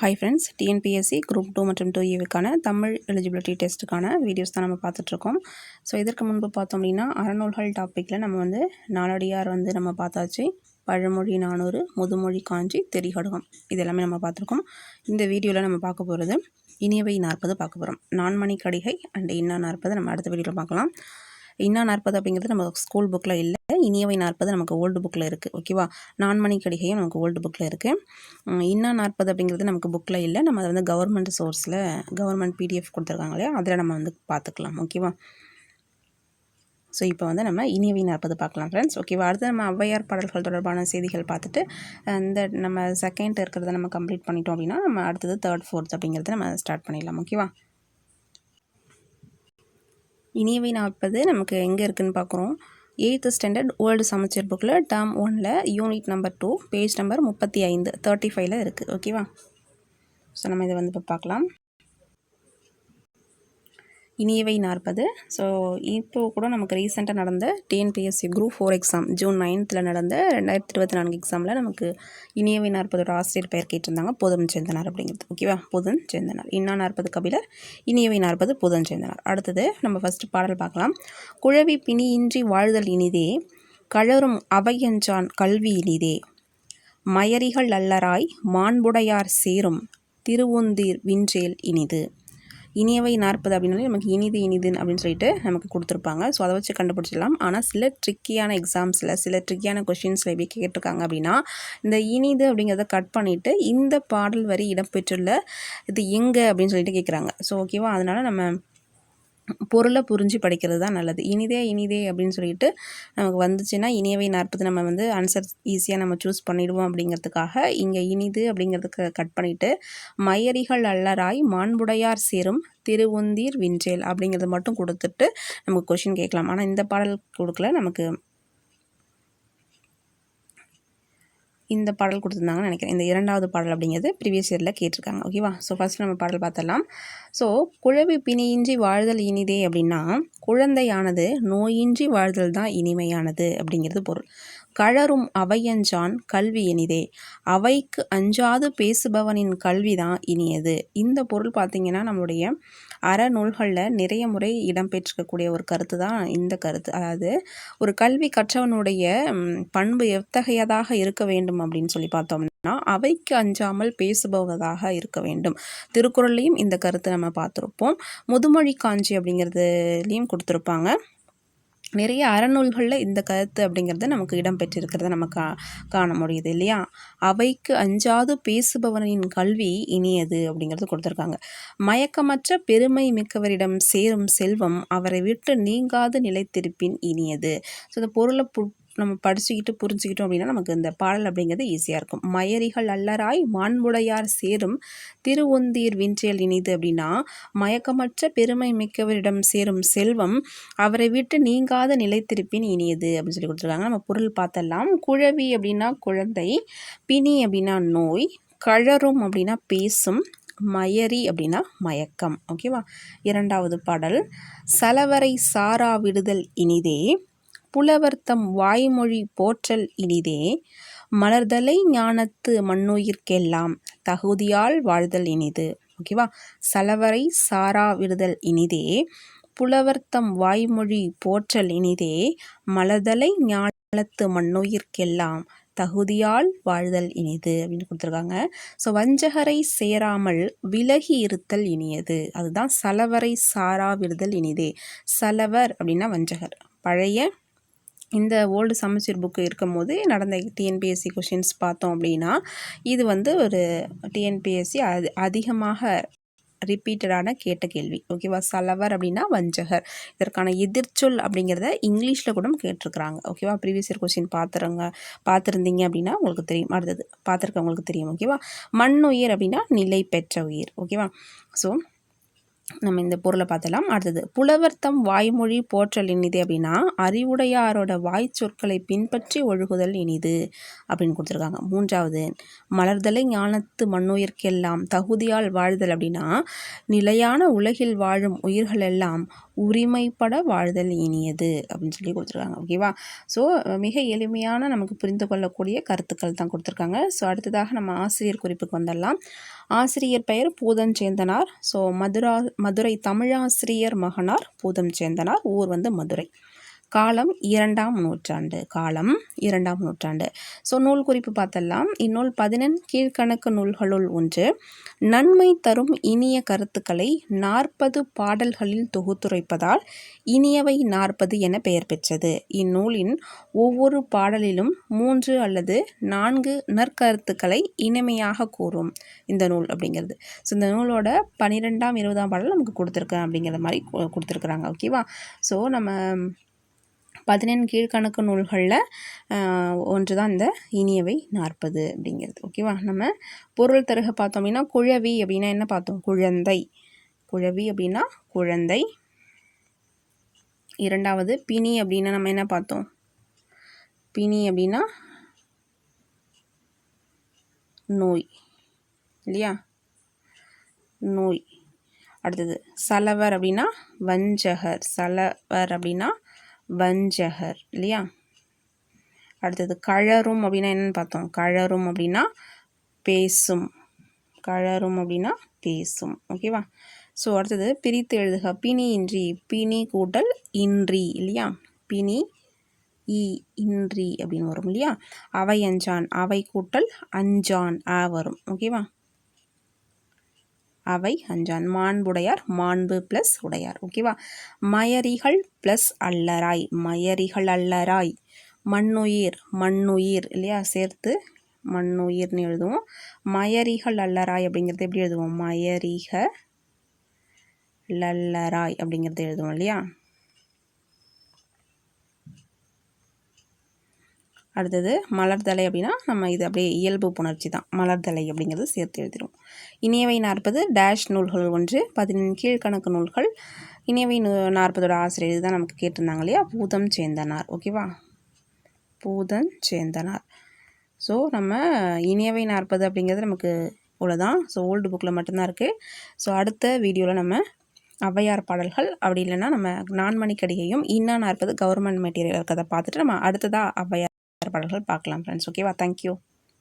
Hi friends TNPSC group two மற்றும் two ஏவுக்கான Tamil eligibility டெஸ்ட்டுக்கான வீடியோஸ் தான் நம்ம பார்த்துட்ருக்கோம் ஸோ இதற்கு முன்பு பார்த்தோம் அப்படின்னா அறநூல்கள் டாப்பிக்கில் நம்ம வந்து நாலடியார் வந்து நம்ம பார்த்தாச்சு. பழமொழி நானூறு முதுமொழி காஞ்சி தெரிகடுகம். இது எல்லாமே நம்ம பார்த்துருக்கோம். இந்த வீடியோவில் நம்ம பார்க்க போகிறது இனியவை நாற்பது பார்க்க போகிறோம் நான்மணி கடிகை அண்ட் இன்னா நாற்பது நம்ம அடுத்த வீடியோவில் பார்க்கலாம். இன்னா நாற்பது அப்படிங்கிறது நம்ம ஸ்கூல் புக்கில் இல்லை. இனியவை நாற்பது நமக்கு ஓல்டு புக்கில் இருக்குது ஓகேவா நான்மணி கடிகையும் நமக்கு ஓல்டு புக்கில் இருக்குது இன்னா நாற்பது அப்படிங்கிறது நமக்கு புக்கில் இல்லை. நம்ம அதை வந்து கவர்மெண்ட் சோர்ஸில் கவர்மெண்ட் பிடிஎஃப் கொடுத்துருக்காங்க இல்லையா? அதில் நம்ம வந்து பார்த்துக்கலாம். ஓகேவா ஸோ இப்போ வந்து நம்ம இனியவை நாற்பது பார்க்கலாம் ஃப்ரெண்ட்ஸ் ஓகேவா அடுத்து நம்ம ஔவையார் பாடல்கள் தொடர்பான செய்திகள் பார்த்துட்டு இந்த நம்ம செகண்ட் இருக்கிறத நம்ம கம்ப்ளீட் பண்ணிட்டோம் அப்படின்னா நம்ம அடுத்தது தேர்ட் ஃபோர்த் அப்படிங்கிறத நம்ம ஸ்டார்ட் பண்ணிடலாம். ஓகேவா இனியவை நாற்பது நமக்கு எங்கே இருக்குதுன்னு பார்க்குறோம் எயித்து ஸ்டாண்டர்ட் வேர்ல்டு சமச்சீர் புக்கில் டேர்ம் ஒனில் unit number two page number முப்பத்தி ஐந்து தேர்ட்டி ஃபைவ்ல இருக்குது ஓகேவா ஸோ நம்ம இதை வந்து இப்போ பார்க்கலாம். இனியவை நாற்பது. ஸோ இப்போ கூட நமக்கு ரீசெண்டாக நடந்த TNPSC group four exam June நைன்த்தில் நடந்த ரெண்டாயிரத்தி இருபத்தி நான்கு எக்ஸாமில் நமக்கு இனியவை நாற்பதோட ஆசிரியர் பெயர் கேட்டிருந்தாங்க புதன் சேர்ந்தனார் அப்படிங்கிறது. ஓகேவா புதன் சேர்ந்தனார் இன்னா நாற்பது கபிலர் இனியவை நாற்பது புதன் சேர்ந்தனார் அடுத்தது நம்ம ஃபஸ்ட்டு பாடல் பார்க்கலாம். குழவி பிணியின்றி வாழ்தல் இனிதே கழரும் அவையஞ்சான் கல்வி இனிதே. மயரிகள் அல்லராய் மாண்புடையார் சேரும் திருவுந்தீர் வின்றேல் இனிது. இனியவை நாற்பது அப்படின்னாலே நமக்கு இனிது இனிது அப்படின்னு சொல்லிட்டு நமக்கு கொடுத்துருப்பாங்க. ஸோ அதை வச்சு கண்டுபிடிச்சிடலாம். ஆனால் சில ட்ரிக்கியான எக்ஸாம்ஸில் சில ட்ரிக்கியான கொஷின்ஸில் எப்படி கேட்டிருக்காங்க அப்படின்னா இந்த இனிது அப்படிங்கிறத கட் பண்ணிவிட்டு இந்த பாடல் வரி இடம்பெற்றுள்ள இது எங்கே அப்படின்னு சொல்லிட்டு கேட்குறாங்க. ஸோ ஓகேவா அதனால் நம்ம பொருளை புரிஞ்சு படிக்கிறது தான் நல்லது. இனிதே இனிதே அப்படின்னு சொல்லிட்டு நமக்கு வந்துச்சுன்னா இனியவை நாற்பது நம்ம வந்து ஆன்சர் ஈஸியாக நம்ம சூஸ் பண்ணிடுவோம் அப்படிங்கிறதுக்காக இங்கே இனிது அப்படிங்கிறதுக்கு கட் பண்ணிவிட்டு மயரிகள் அல்லராய் மாண்புடையார் சேரும் திருவுந்தீர் விஞ்சேல் அப்படிங்கிறது மட்டும் கொடுத்துட்டு நமக்கு கொஷின் கேட்கலாம். ஆனால் இந்த பாடல் கொடுக்கல. நமக்கு இந்த பாடல் கொடுத்துருந்தாங்கன்னு நினைக்கிறேன். இந்த இரண்டாவது பாடல் அப்படிங்கிறது ப்ரீவியஸ் இயரில் கேட்டிருக்காங்க. ஓகேவா ஸோ ஃபஸ்ட் நம்ம பாடல் பார்த்துடலாம். ஸோ குழவி பிணியின்றி வாழ்தல் இனிதே அப்படின்னா குழந்தையானது நோயின்றி வாழ்தல் தான் இனிமையானது அப்படிங்கிறது பொருள். கழரும் அவையஞ்சான் கல்வி இனிதே அவைக்கு அஞ்சாது பேசுபவனின் கல்வி தான் இனியது. இந்த பொருள் பார்த்திங்கன்னா நம்மளுடைய அறநூல்களில் நிறைய முறை இடம்பெற்றிருக்கக்கூடிய ஒரு கருத்து தான் இந்த கருத்து. அதாவது ஒரு கல்வி கற்றவனுடைய பண்பு எத்தகையதாக இருக்க வேண்டும் அப்படின்னு சொல்லி பார்த்தோம்னா அவைக்கு அஞ்சாமல் பேசுபவதாக இருக்க வேண்டும். திருக்குறள்லையும் இந்த கருத்து நம்ம பார்த்துருப்போம். முதுமொழி காஞ்சி அப்படிங்கிறதுலையும் கொடுத்துருப்பாங்க. நிறைய அறநூல்களில் இந்த கருத்து அப்படிங்கிறது நமக்கு இடம்பெற்றிருக்கிறத நம்ம கா காண முடியுது இல்லையா? அவைக்கு அஞ்சாது பேசுபவனின் கல்வி இனியது அப்படிங்கிறது கொடுத்துருக்காங்க. மயக்கமற்ற பெருமை மிக்கவரிடம் சேரும் செல்வம் அவரை விட்டு நீங்காது நிலைத்திருப்பின் இனியது. ஸோ இந்த பொருளை நம்ம படிச்சுக்கிட்டு புரிஞ்சுக்கிட்டோம் அப்படின்னா நமக்கு இந்த பாடல் அப்படிங்கிறது ஈஸியாக இருக்கும். மயரிகள் அல்லராய் மாண்புடையார் சேரும். திருவொந்தீர் வின்றியல் இனிது அப்படின்னா மயக்கமற்ற பெருமை மிக்கவரிடம் சேரும் செல்வம். அவரை விட்டு நீங்காத நிலைத்திருப்பின் இனியது அப்படின்னு சொல்லி கொடுத்துருக்காங்க. நம்ம பொருள் பார்த்தலாம் குழவி அப்படின்னா குழந்தை பிணி அப்படின்னா நோய் கழறும் அப்படின்னா பேசும் மயரி அப்படின்னா மயக்கம். ஓகேவா? இரண்டாவது பாடல் சலவரை சாரா விடுதல் இனிதே. புலவர்த்தம் வாய்மொழி போற்றல் இனிதே மலர்தலை ஞானத்து மண்ணுயிர்க்கெல்லாம் தகுதியால் வாழ்தல் இனிது. ஓகேவா? சலவரை சாரா விடுதல் இனிதே புலவர்த்தம் வாய்மொழி போற்றல் இனிதே மலர்தலை ஞானத்து மண்ணுயிர்க்கெல்லாம் தகுதியால் வாழ்தல் இனிது அப்படின்னு கொடுத்துருக்காங்க. ஸோ வஞ்சகரை சேராமல் விலகி இருத்தல் இனியது. அதுதான் சலவரை சாரா விடுதல் இனிதே. சலவர் அப்படின்னா வஞ்சகர். பழைய இந்த ஓல்டு சமச்சீர் புக்கு இருக்கும் போது நடந்த டிஎன்பிஎஸ்சி கொஷின்ஸ் பார்த்தோம் அப்படின்னா இது வந்து ஒரு டிஎன்பிஎஸ்சி அது அதிகமாக ரிப்பீட்டடான கேட்ட கேள்வி. ஓகேவா சலவர் அப்படின்னா வஞ்சகர். இதற்கான எதிர்ச்சொல் அப்படிங்கிறத இங்கிலீஷில் கூட கேட்டிருக்கிறாங்க. ஓகேவா ப்ரீவியஸ் இயர் கொஸ்டின் பார்த்துருங்க பார்த்துருந்தீங்க அப்படின்னா உங்களுக்கு தெரியும். அடுத்தது பார்த்துருக்கவங்களுக்கு தெரியும். ஓகேவா மண் உயிர் அப்படின்னா நிலை பெற்ற உயிர். ஓகேவா ஸோ நம்ம இந்த பொருளை பார்த்தலாம் அடுத்தது புலவர்த்தம் வாய்மொழி போற்றல் இனிது அப்படின்னா அறிவுடையாரோட வாய் சொற்களை பின்பற்றி ஒழுகுதல் இனிது அப்படின்னு கொடுத்துருக்காங்க. மூன்றாவது மலர்தலை ஞானத்து மண்ணுயிர்க்கெல்லாம் தகுதியால் வாழ்தல் அப்படின்னா நிலையான உலகில் வாழும் உயிர்கள் எல்லாம் உரிமைப்பட வாழ்தல் இனியது அப்படின்னு சொல்லி கொடுத்துருக்காங்க. ஓகேவா ஸோ மிக எளிமையான நமக்கு புரிந்து கொள்ளக்கூடிய கருத்துக்கள் தான் கொடுத்துருக்காங்க. ஸோ அடுத்ததாக நம்ம ஆசிரியர் குறிப்புக்கு வந்துடலாம். ஆசிரியர் பெயர் பூதன் சேந்தனார் ஸோ மதுரா மதுரை தமிழாசிரியர் மகனார் பூதம் சேந்தனார் ஊர் வந்து மதுரை. காலம் இரண்டாம் நூற்றாண்டு காலம் இரண்டாம் நூற்றாண்டு. ஸோ நூல் குறிப்பு பார்த்தெல்லாம் இந்நூல் பதினெண் கீழ்கணக்கு நூல்களுள் ஒன்று. நன்மை தரும் இனிய கருத்துக்களை நாற்பது பாடல்களில் தொகுத்துரைப்பதால் இனியவை நாற்பது என பெயர் பெற்றது. இந்நூலின் ஒவ்வொரு பாடலிலும் மூன்று அல்லது நான்கு நற்கருத்துக்களை இனிமையாக கூறும் இந்த நூல் அப்படிங்கிறது. ஸோ இந்த நூலோட பன்னிரெண்டாம் இருபதாம் பாடல் நமக்கு கொடுத்துருக்கேன் அப்படிங்கிற மாதிரி கொடுத்துருக்குறாங்க. ஓகேவா ஸோ நம்ம பதினெண் கீழ்கணக்கு நூல்களில் ஒன்று தான் இந்த இனியவை நாற்பது அப்படிங்கிறது. ஓகேவா? நம்ம பொருள் தருக பார்த்தோம் அப்படின்னா குழவி அப்படின்னா என்ன பார்த்தோம்? குழந்தை. குழவி அப்படின்னா குழந்தை. இரண்டாவது பிணி அப்படின்னா நம்ம என்ன பார்த்தோம்? பிணி அப்படின்னா நோய். இல்லையா? நோய். அடுத்தது சலவர் அப்படின்னா வஞ்சகர். சலவர் அப்படின்னா வஞ்சகர் இல்லையா? அடுத்தது கழரும் அப்படின்னா என்னென்னு பார்த்தோம். கழரும் அப்படின்னா பேசும். கழரும் அப்படின்னா பேசும். ஓகேவா ஸோ அடுத்தது பிரித்து எழுதுக. பிணி இன்றி பிணி கூட்டல் இன்றி இல்லையா? பிணி இ இன்றி அப்படின்னு வரும் இல்லையா? அவை அஞ்சான் அவை கூட்டல் அஞ்சான் ஆ வரும். ஓகேவா அவை அஞ்சான். மாண்புடையார் மாண்பு ப்ளஸ் உடையார். ஓகேவா மயரிகள் ப்ளஸ் அல்லராய். மயரிகள் அல்லராய். மண்ணுயிர் மண்ணுயிர். இல்லையா? சேர்த்து மண்ணுயிர்னு எழுதுவோம். மயரிகள் அல்லராய் அப்படிங்கிறது எப்படி எழுதுவோம்? மயரிக லல்லராய் அப்படிங்கிறது எழுதுவோம் இல்லையா? அடுத்தது மலர்தலை அப்படின்னா நம்ம இது அப்படியே இயல்பு புணர்ச்சி தான். மலர்தலை அப்படிங்கிறது சேர்த்து எழுதிடும் இனியவை நாற்பது டேஷ் நூல்கள் ஒன்று பதினெண் கீழ்கணக்கு நூல்கள். இனியவை நூ நாற்பதோட ஆசிரியர் இதுதான் நமக்கு கேட்டிருந்தாங்க இல்லையா? பூதம் சேந்தனார். ஓகேவா பூதன் சேந்தனார். ஸோ நம்ம இனியவை நாற்பது அப்படிங்கிறது நமக்கு இவ்வளோதான் ஸோ ஓல்டு புக்கில் மட்டும்தான் இருக்குது ஸோ அடுத்த வீடியோவில் நம்ம ஔவையார் பாடல்கள் அப்படி இல்லைன்னா நம்ம நான்மணிக்கடிகையும் இன்னா நாற்பது கவர்மெண்ட் மெட்டீரியல் இருக்கிறத பார்த்துட்டு நம்ம அடுத்ததாக ஔவையார் பாடல்கள் பார்க்கலாம் ஃப்ரெண்ட்ஸ் ஓகேவா தேங்க்யூ